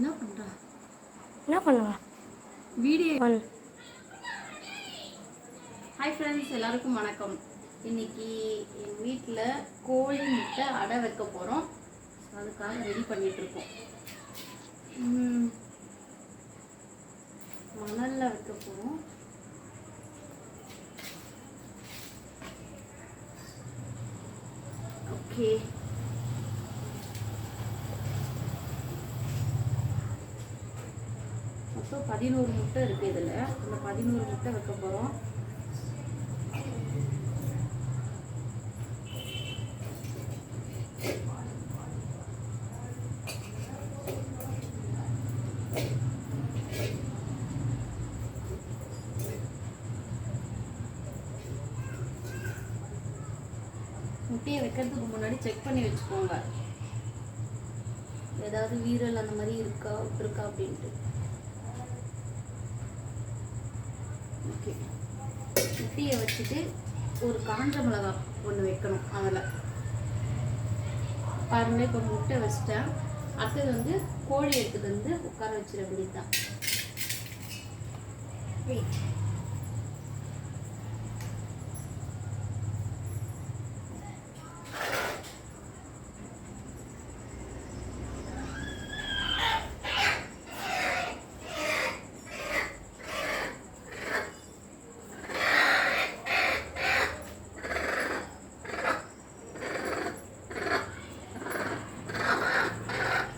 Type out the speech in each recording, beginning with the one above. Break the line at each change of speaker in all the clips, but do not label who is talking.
என்ன பண்ணுறா
என்ன பண்ணுவா?
வீடியோ ஹாய் ஃப்ரெண்ட்ஸ் எல்லாருக்கும் வணக்கம். இன்னைக்கு எங்கள் வீட்டில் கோழி முட்டை அடை வைக்க போகிறோம் அதுக்காக ரெடி பண்ணிட்டு இருக்கோம். ம், மணல்ல வைக்க போகிறோம் ஓகே ஸோ பதினோரு முட்டை இருக்குது இதில். இந்த பதினோரு முட்டை வைக்க போகிறோம் முட்டையை வைக்கிறதுக்கு முன்னாடி செக் பண்ணி வச்சுக்கோங்க. ஏதாவது வீரல் அந்த மாதிரி இருக்கா இருக்கா அப்படின்ட்டு. ஓகே முட்டையை வச்சுட்டு ஒரு காஞ்ச மிளகா ஒன்று வைக்கணும் அதில். பாருங்க இப்போ முட்டை வச்சிட்டேன். அடுத்தது வந்து கோழி எடுத்துகிட்டு வந்து உட்கார வச்சிட வேண்டியதுதான்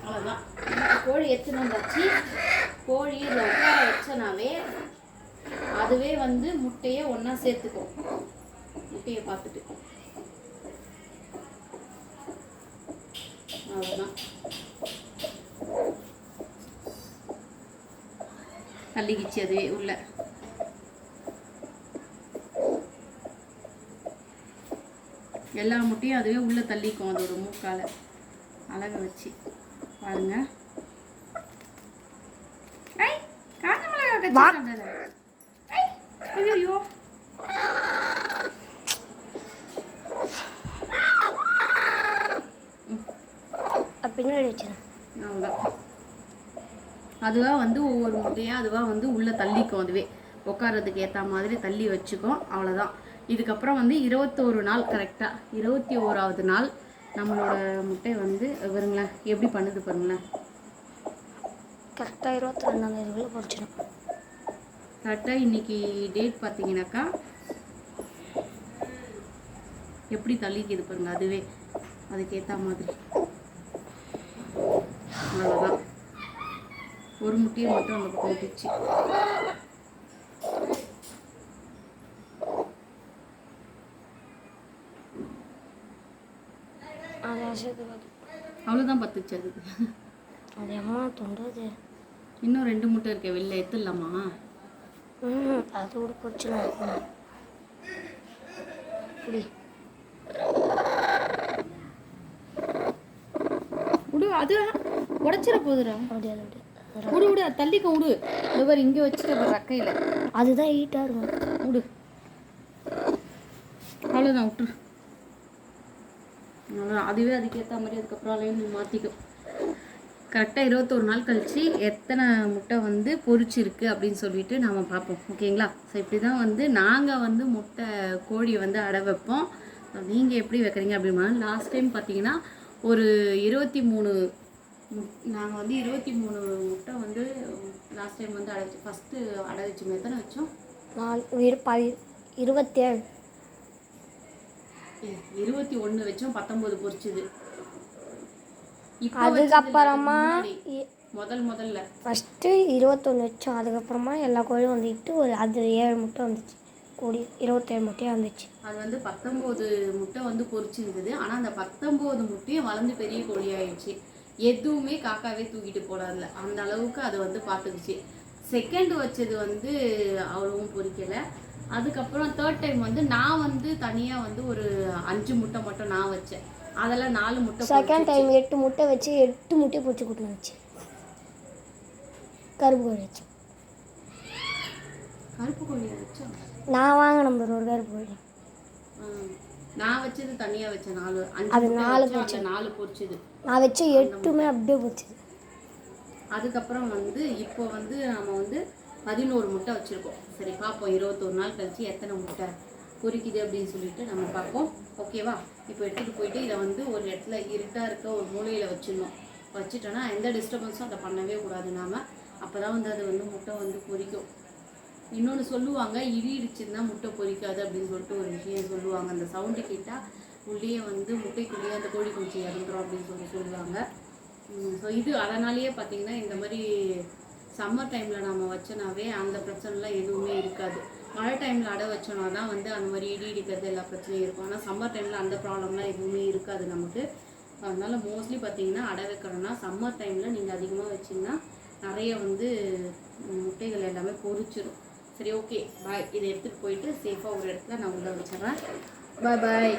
அவ்வளோதான் கோழி வச்சு கோழியை உட்கார வச்சனாவே அதுவே வந்து முட்டையை ஒன்றா சேர்த்துக்கும். முட்டையை பார்த்துட்டு. அவ்வளோதான் தள்ளிக்கிச்சு அதுவே உள்ள. எல்லா முட்டையும் அதுவே உள்ள தள்ளிக்கும் அதோட மூக்கால. அழக வச்சு. பாருங்க. காஞ்ச மிளகாய் கடிச்சு சாப்பிடாத. ஐ, ஐயையோ.
பின்னாடி வச்சிருந்தேன்
அவ்வளோதான் அதுவாக வந்து ஒவ்வொரு முட்டையாக அதுவாக வந்து உள்ளே தள்ளிக்கும் அதுவே. உட்கார்றதுக்கு ஏற்ற மாதிரி தள்ளி வச்சுக்கும் அவ்வளோதான் இதுக்கப்புறம் வந்து இருபத்தோரு நாள் கரெக்டாக இருபத்தி ஓராவது நாள் நம்மளோட முட்டை வந்து வருங்களேன் எப்படி பண்ணுது பாருங்களேன்.
கரெக்டாக இருபத்தி ரெண்டாம் தேதிக்குள்ளே பொறிச்சிடும்.
கரெக்டாக இன்னைக்கு டேட் பார்த்தீங்கன்னாக்கா எப்படி தள்ளிக்குது பாருங்க அதுவே. அதுக்கேற்ற மாதிரி. அவ்வளோதான் ஒரு முட்டையை மட்டும் அந்த பக்கம் விட்டுச்சு அவ்வளோதான் பத்துச்சு அதுக்கு.
அது அம்மா தொண்டது
இன்னும் ரெண்டு முட்டை இருக்கே வெளில எடுத்துடலாமா?
ம் அது கூட பொறிச்சிடும் இப்படி
விடு அது உடச்சிட போகுதுடா
அப்படியே
விடு விடு தள்ளிக்க விடு இந்த மாதிரி இங்கே வச்சுட்டு ரக்கையில்
அதுதான் ஹீட்டாக இருக்கும்.
விடு அவ்வளோதான் விட்டுரு அதுவே அதுக்கேற்ற மாதிரி அதுக்கப்புறம் அலையும் நீ மாற்றிக்கும் கரெக்டாக இருபத்தொரு நாள் கழித்து எத்தனை முட்டை வந்து பொரிச்சிருக்கு அப்படின்னு சொல்லிட்டு நாம் பார்ப்போம். ஓகேங்களா? ஸோ இப்படி தான் வந்து நாங்கள் வந்து முட்டை கோழி வந்து அடை வைப்போம். நீங்கள் எப்படி வைக்கிறீங்க அப்படின்னா லாஸ்ட் டைம் பார்த்தீங்கன்னா ஒரு இருபத்தி மூணு நாங்கள் வந்து இருபத்தி மூணு முட்டை வந்து லாஸ்ட் டைம் வந்து அடை வச்சு ஃபஸ்ட்டு அடை வச்சோம் எத்தனை வச்சோம்?
நாலு இரு பதி இருபத்தேழு.
இருபத்தி ஒன்று வச்சோம் பத்தொன்பது பொரிச்சுது. இப்போ
அதுக்கப்புறமா
முதல் முதல்ல.
ஃபஸ்ட்டு இருபத்தொன்று வச்சோம். அதுக்கப்புறமா எல்லா கோழியும் வந்துட்டு ஒரு அது ஏழு முட்டை வந்துச்சு. கோழி இருபத்தேழு முட்டையாக வந்துச்சு.
அது வந்து பத்தொம்போது முட்டை வந்து பொரிச்சிருந்தது ஆனால் அந்த பத்தொம்போது முட்டையும் வளர்ந்து பெரிய கோழி ஆயிடுச்சு எதுவுமே காக்காவே தூக்கிட்டு போடாதுல. அந்த அளவுக்கு அது வந்து பார்த்துக்குச்சு செகண்ட் வச்சது வந்து அவ்வளவும் பொரிக்கலை அதுக்கப்புறம் தேர்ட் டைம் வந்து நான் வந்து தனியாக வந்து ஒரு அஞ்சு முட்டை மட்டும் நான் வச்சேன். அதெல்லாம் நாலு முட்டை
செகண்ட் டைம் எட்டு முட்டை வச்சு எட்டு முட்டையை பிடிச்சி கூட்டினு வந்துச்சு கருப்பு கோழி வச்சு.
கருப்பு கோழியை வச்சோம்
நான் வாங்கின நம்பர் ஒரு கருப்பு கோழி.
நான் வச்சது தனியா வச்சேன். நாலு
அது
முட்டை
நாலு
அதுல நாலு பொரிச்சது.
நான் வச்ச எட்டுமே அப்படியே போச்சுது
அதுக்கப்புறம் வந்து இப்போ வந்து நம்ம வந்து பதினோரு முட்டை வச்சுருக்கோம். சரி பார்ப்போம் இருபத்தொரு நாள் கழிச்சு எத்தனை முட்டை? பொரிக்குது அப்படின்னு சொல்லிட்டு நம்ம பார்ப்போம். ஓகேவா? இப்போ எடுத்துகிட்டு போயிட்டு இதை வந்து ஒரு இடத்துல இருட்டாக இருக்க ஒரு மூலையில் வச்சிடணும். வச்சுட்டோன்னா எந்த டிஸ்டர்பன்ஸும் அதை பண்ணவே கூடாது நாம். அப்போ தான் வந்து அது வந்து முட்டை வந்து பொரிக்கும். இன்னொன்று சொல்லுவாங்க இடி முட்டை பொரிக்காது அப்படின்னு சொல்லிட்டு ஒரு விஷயம் சொல்லுவாங்க. அந்த சவுண்டு கேட்டால் உள்ளேயே வந்து முட்டைக்குள்ளேயே அந்த கோழி குஞ்சு இறந்துரும் அப்படின்னு சொல்லி சொல்லுவாங்க. ஸோ இது அதனாலேயே பார்த்தீங்கன்னா இந்த மாதிரி சம்மர் டைமில் நம்ம வச்சோனாவே அந்த பிரச்சனைலாம் எதுவுமே இருக்காது. மழை டைமில் அடை வச்சோன்னா தான் வந்து அந்த மாதிரி இடி இடிக்கிறது எல்லா பிரச்சனையும் இருக்கும். ஆனால் சம்மர் டைமில் அந்த ப்ராப்ளம்லாம் எதுவுமே இருக்காது நமக்கு. அதனால் மோஸ்ட்லி பார்த்தீங்கன்னா அடை வைக்கிறோன்னா சம்மர் டைமில் நீங்கள் அதிகமாக வச்சிங்கன்னா நிறைய வந்து முட்டைகள் எல்லாமே பொரிச்சிடும் சரி ஓகே பாய் இதை எடுத்துகிட்டு போயிட்டு சேஃபாக ஒரு இடத்துல நான் உள்ள வச்சிடுறேன். பாய் பாய்